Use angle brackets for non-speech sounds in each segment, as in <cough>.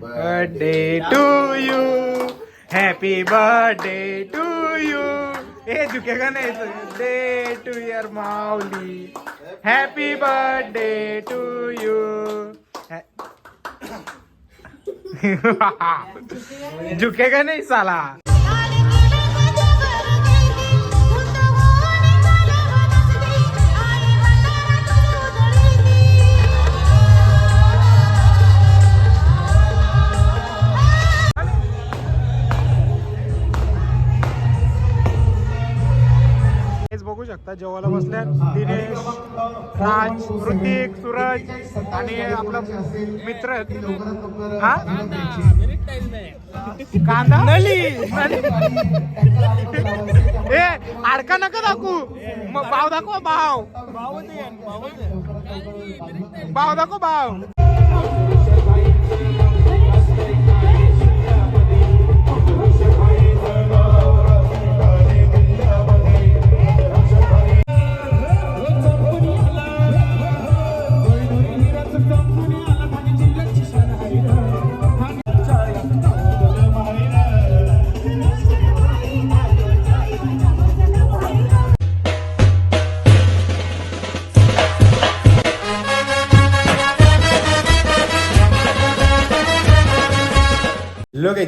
Birthday to you happy birthday to you हे झुकेगा नाही डे टू year Mauli. Happy birthday to you झुकेगा नाही साला. बघू शकता. जेवायला बसल्या दिनेश राज ऋतिक सूरज आणि आपला मित्र हा? कांदा? नली. ए आडका नका दाखवू. मग भाव दाखव भाव. भाव दाखव भाव.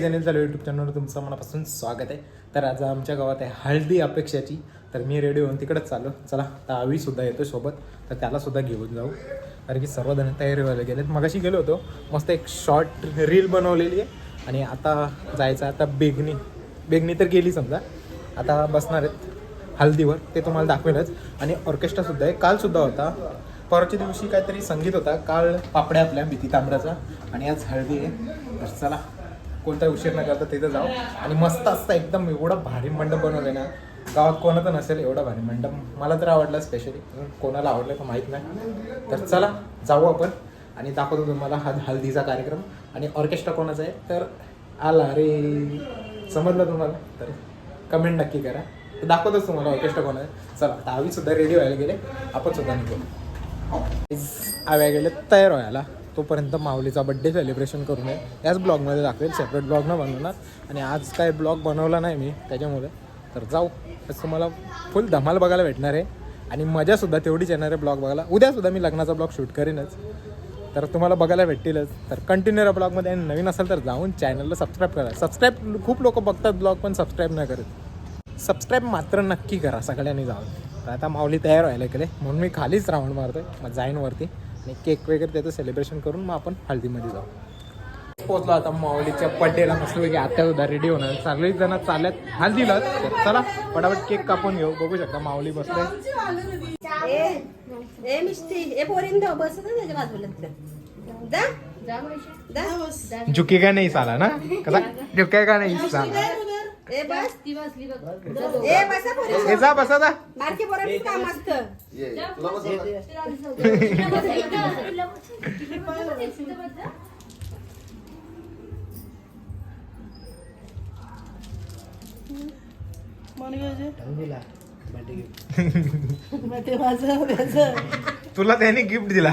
काही जण चालू युट्यूब चॅनलवर तुमचं मनापासून स्वागत आहे. तर आज आमच्या गावात आहे हळदी अपेक्षाची. तर मी रेडिओ होऊन तिकडंच चालू चला तर सुद्धा येतो सोबत. तर त्याला सुद्धा घेऊन जाऊ. कारण की सर्वजण तयारी व्हायला गेलेत. मगाशी गेलो होतो. मस्त एक शॉर्ट रील बनवलेली आहे. आणि आता जायचं आता बेगनी. बेगनी तर गेली समजा. आता बसणार आहेत हल्दीवर ते तुम्हाला दाखवेलच. आणि ऑर्केस्ट्रासुद्धा आहे. कालसुद्धा होता. परवाच्या दिवशी काहीतरी संगीत होता. काल पापड्या आपल्या भीती तांबड्याचा आणि आज हळदी आहे. तर चला. कोणता उशीर न करता तिथं जाऊ. आणि मस्त असतं एकदम एवढा भारी मंडप बनवलं ना. गावात कोणाचं नसेल एवढा भारी मंडप. मला तर आवडला स्पेशली कोणाला आवडलं तर माहीत नाही. तर चला जाऊ आपण. आणि दाखवतो तुम्हाला हा हल्दीचा कार्यक्रम. आणि ऑर्केस्ट्रा कोणाचा आहे? तर आला रे. समजलं तुम्हाला? तर कमेंट नक्की करा. तर दाखवतोच तुम्हाला ऑर्केस्ट्रा कोण आहे. चला आता आम्ही सुद्धा रेडी व्हायला गेले. आपण सुद्धा निघू. आव्या गेले तयार व्हायला. तोपर्यंत माऊलीचा बड्डे सेलिब्रेशन करू नये. याच ब्लॉगमध्ये दाखवेल. सेपरेट ब्लॉग न बनवणार. आणि आज काय ब्लॉग बनवला नाही मी त्याच्यामुळे. तर जाऊ. आज तुम्हाला फुल धमाल बघायला भेटणार आहे. आणि मजासुद्धा तेवढीच येणार आहे ब्लॉग बघायला. उद्यासुद्धा मी लग्नाचा ब्लॉग शूट करीनच. तर तुम्हाला बघायला भेटतीलच. तर कंटिन्यू या ब्लॉगमध्ये आणि नवीन असेल तर जाऊन चॅनलला सबस्क्राईब करा. सबस्क्राईब खूप लोक बघतात ब्लॉग पण सबस्क्राईब नाही करत. सबस्क्राईब मात्र नक्की करा सगळ्यांनी जाऊन. तर आता माऊली तयार व्हायला इकडे म्हणून मी खालीच राऊंड मारतोय. मग जाईन वरती. आणि केक वगैरे त्याचं सेलिब्रेशन करून मग आपण हळदीमध्ये जाऊ. पोचलो आता माऊलीच्या बड्डेला मस्त की आता सुद्धा रेडी होणार. सगळेच जण चालत हळदीला. तर चला पटापट केक कापून घेऊ. बघू शकता माऊली बसले. जा. झुकेगा नाही साला ना? कसा? झुकेगा नाही साला ए बस. ए बसा पोरी ए जा बसा जा. बारकी पोरांचं काम असतं. <laughs> तुला त्याने गिफ्ट दिला.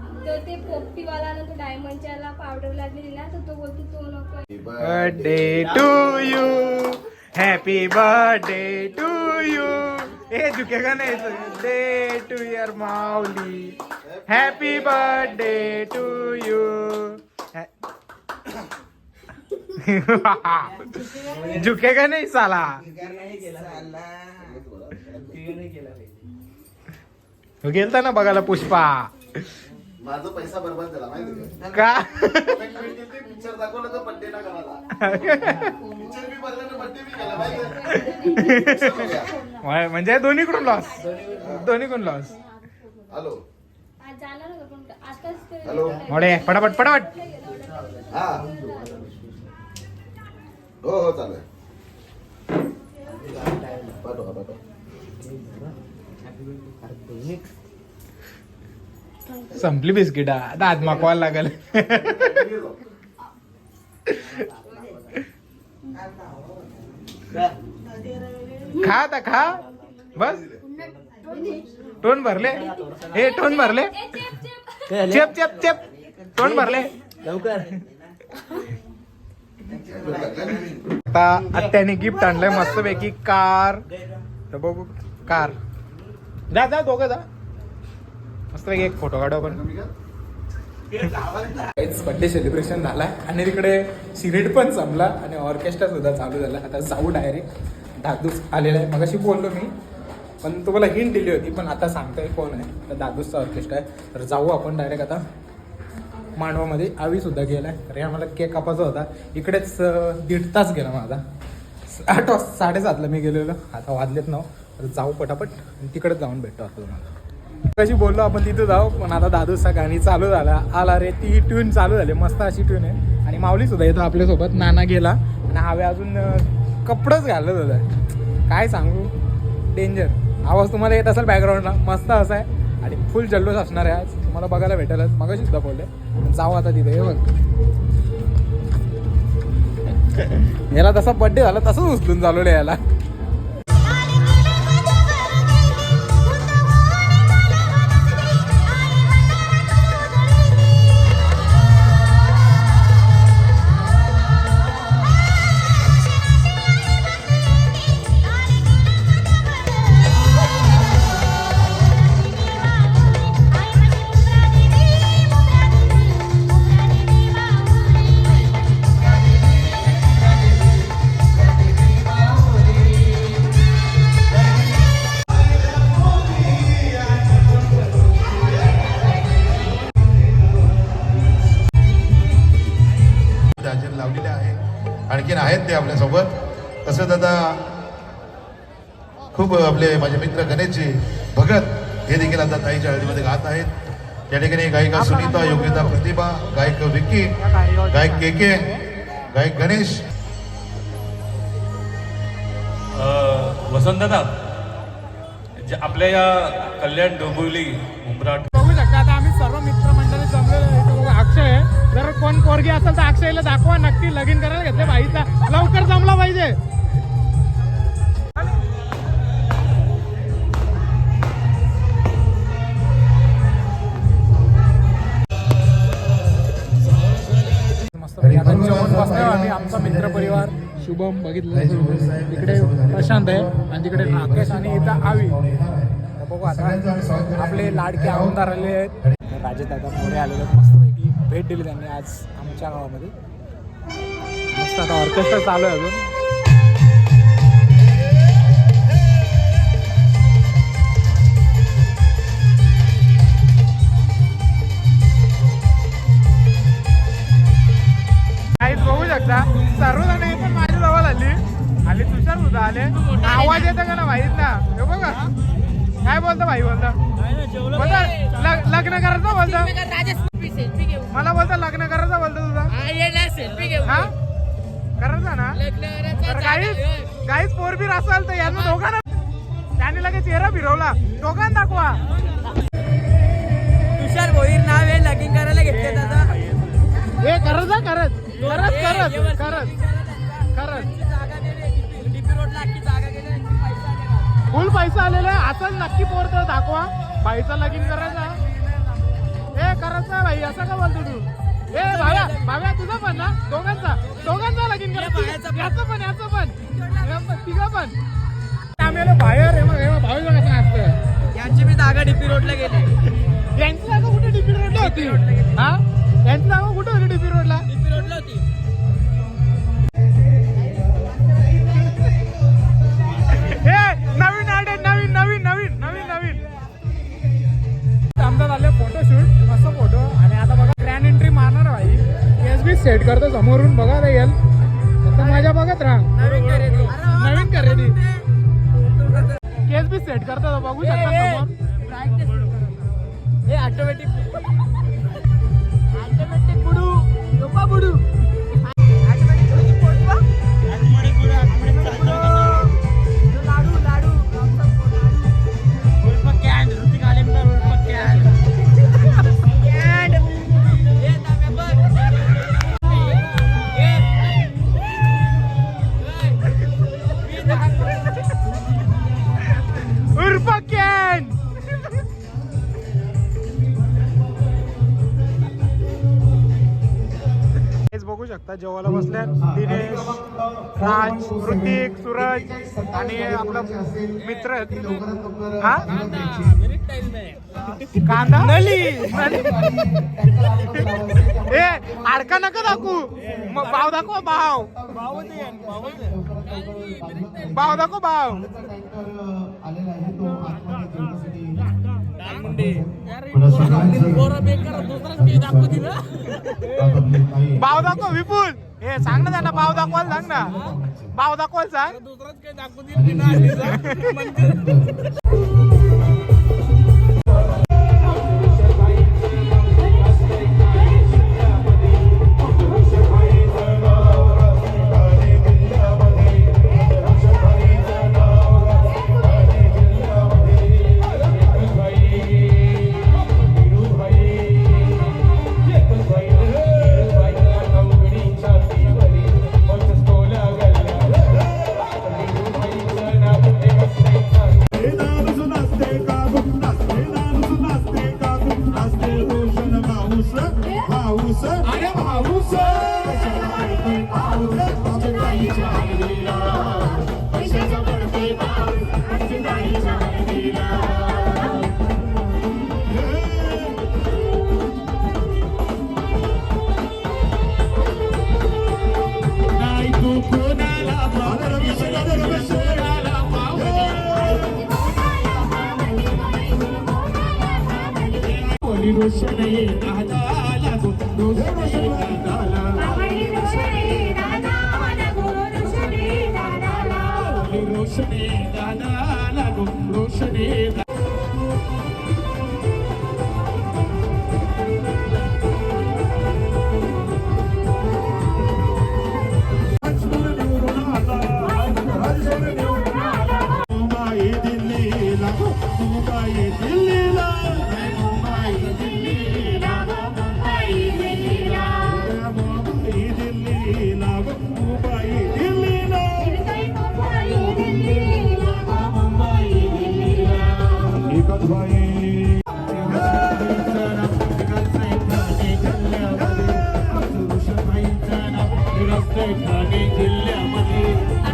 तर ते पोपटीवाला ना तो डायमंडच्या पावडर लागलेली ना तर तो बोलतो तो नको. Birthday to you happy birthday to you हे झुकेगा नाही? डे टू year Mauli. Happy birthday to you झुकेगा नाही साला? गेलता ना बघायला पुष्पा. माझा पैसा बर्बाद झाला माहिती का? पिक्चर दाखवलं तर बड्डे ना पिक्चर तर बड्डे बी केला माहिती म्हणजे दोन्हीकडून लॉस दोन्हीकडून लॉस हॅलो हॅलो. मोडे पटापट पटापट हा. हो हो चालेल. पाठवा पाठवा. संपली बिस्किट. आता हात मागवायला लागल. खा आता खा. बस. टोन भरले. हे टोन भरले. चेप चेप चेप. टोन भरले. आता आत्याने गिफ्ट आणलंय. मस्तपैकी कार. तर बघू. कार. जा जा दोघं जा. मस्तपैकी एक फोटो काढू आपण. बर्थडे सेलिब्रेशन झाला आणि तिकडे सिरेट पण संपला आणि ऑर्केस्ट्रा सुद्धा चालू झाला. आता जाऊ डायरेक्ट दादूस आलेला आहे. मगाशी बोललो मी पण तुम्हाला हिंट दिली होती पण आता सांगताय कोण आहे. तर दादूसचा ऑर्केस्ट्रा आहे. तर जाऊ आपण डायरेक्ट आता. मांडवामध्ये आवी सुद्धा गेलाय. अरे आम्हाला केक कापायचा होता. इकडेच दीड तास गेला माझा. आठ वाजता साडेसातला मी गेलेलो. आता वाजलेत नाव तर जाऊ पटापट. आणि तिकडेच जाऊन भेटतो आता तुम्हाला. कशी बोललो आपण तिथं जाऊ पण आता दादूचा गाणी चालू झाला. आला रे ती ट्यून चालू झाली मस्त अशी ट्यून आहे. आणि माऊली सुद्धा येतो आपल्यासोबत नाना गेला. आणि हवे अजून कपडंच घालत होता. काय सांगू? डेंजर आवाज तुम्हाला येत असेल बॅकग्राऊंडला मस्त असा आहे. आणि फुल जल्लोष असणार आहे आज. तुम्हाला बघायला भेटेलच. मग सुद्धा बोलले जाऊ आता तिथे हे बघ. याला तसा बड्डे झाला तसंच उचलून चालवलं याला. आहेत ते आपल्यासोबत. तसंच आता खूप आपले माझे मित्र गणेशजी भगत हे देखील आता ताईच्या हळदीमध्ये गात आहेत. त्या ठिकाणी गायिका सुनीता योग्यता प्रतिभा गायक विक्की गायक के के गायक गणेश. वसंतदादा जे आपल्या या कल्याण डोंबिवली उमराट बघू शकता आता आम्ही सर्व मित्रमंडळी जर कोण पोरगी असेल तर अक्षयला दाखवा नक्की लगीन करायला घेतले भाईचा लवकर जमला पाहिजे. मस्त आम्ही आमचा मित्र परिवार शुभम बघितलं इकडे प्रशांत आहे आणि तिकडे राकेश आणि इथं आवी. तर बघू आता आपले लाडके आमदार आले आहेत. राजे दादा मोरे आलेले आहेत. मस्तपैकी भेट दिली त्यांनी आज आमच्या गावामध्ये. मस्त आता ऑर्केस्ट्रा चालू आहे अजून. बघू शकता सर्वजण पण माझ्या जवळ आली. आली तुषार सुद्धा आले. आवाज येतो का ना भाईत ना हे बघा. काय बोलतो भाई बोलतो? बोलतो लग- लग्न करायचं बोलतो? मला बोलतो लग्न करायचं बोलतो तुझा? हा करायचं ना? काहीच काहीच पोरबीर असाल तर यांना दोघांना त्याने लगेच चेहरा फिरवला. दोघांना दाखवा. तुषार भोईर नाव आहे लगीन करायला घेतले दादा. हे करत जा करत. करत करत करत. करत. फुल पैसा आलेला आहे. असंच नक्की पोर तर दाखवा. भाईचा लगीन करायचा ए करायचा भाई असं का बोलतो तू? ए भाव्या भाव्या तुझा पण ना? दोघांचा. दोघांचा लगीन करायचं. याचं पण याचं पण. तिघं पण. आम्ही आलो बाहेर हे मग हे मग भाऊ कसं असतं यांची मी जागा डीपी रोडला गेली. यांची जागा कुठे डीपी रोडला होती? हा? यांची जागा कुठे होती? सेट करतो समोरून बघा ते येईल फक्त माझ्या बघत राहा. नवीन खरेदी. केस बी सेट करतो बघू शकता समोर. हे ऑटोमॅटिक ऑटोमॅटिक बुडू. लोपा बुडू. जेवायला बसल्या दिनेश राज ऋतिक सूरज आणि आपला मित्र. हा? कांदा? नली. <laughs> ए अडका नका दाखवू. मग भाव दाखव भाव. भाव दाखव भाव. भाव दाखव विपुल. ए सांग ना त्यांना भाव दाखवायला सांग ना. भाव दाखवायला सांग. दुसराच काही <laughs> <laughs> दाखवू दिलं म्हणजे Roshan roshni dana lagu roshni रस्ते ठाणे जिल्ह्यामध्ये.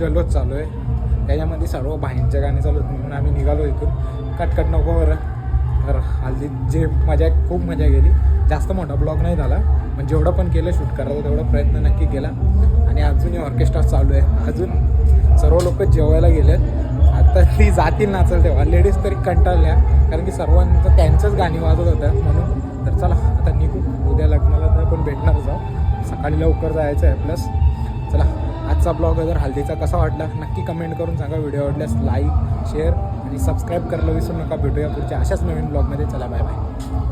जल्लोष चालू आहे. त्याच्यामध्ये सर्व बाहेरचे गाणे चालू आहेत. म्हणून आम्ही निघालो इथून. कटकट नको बरं. तर हल्दीत जे मजा खूप मजा गेली. जास्त मोठा ब्लॉग नाही झाला. पण जेवढं पण केलं शूट करायचा तेवढा प्रयत्न नक्की केला. आणि अजूनही ऑर्केस्ट्रा चालू आहे. अजून सर्व लोक जेवायला गेले आता ती जातील नाचल तेव्हा. लेडीज तरी कंटाळल्या. कारण की सर्वांचं त्यांचंच गाणी वाजत होतं. म्हणून तर चला आता निघू. उद्या लग्नाला तर आपण भेटणार जाऊ सकाळी लवकर जायचं आहे प्लस. चला. आजचा ब्लॉग जर हल्दीचा कसा वाटला नक्की कमेंट करून सांगा. व्हिडिओ आवडल्यास लाईक शेअर आणि सबस्क्राईब करायला विसरू नका. भेटूया पुढच्या अशाच नवीन ब्लॉगमध्ये. चला बाय बाय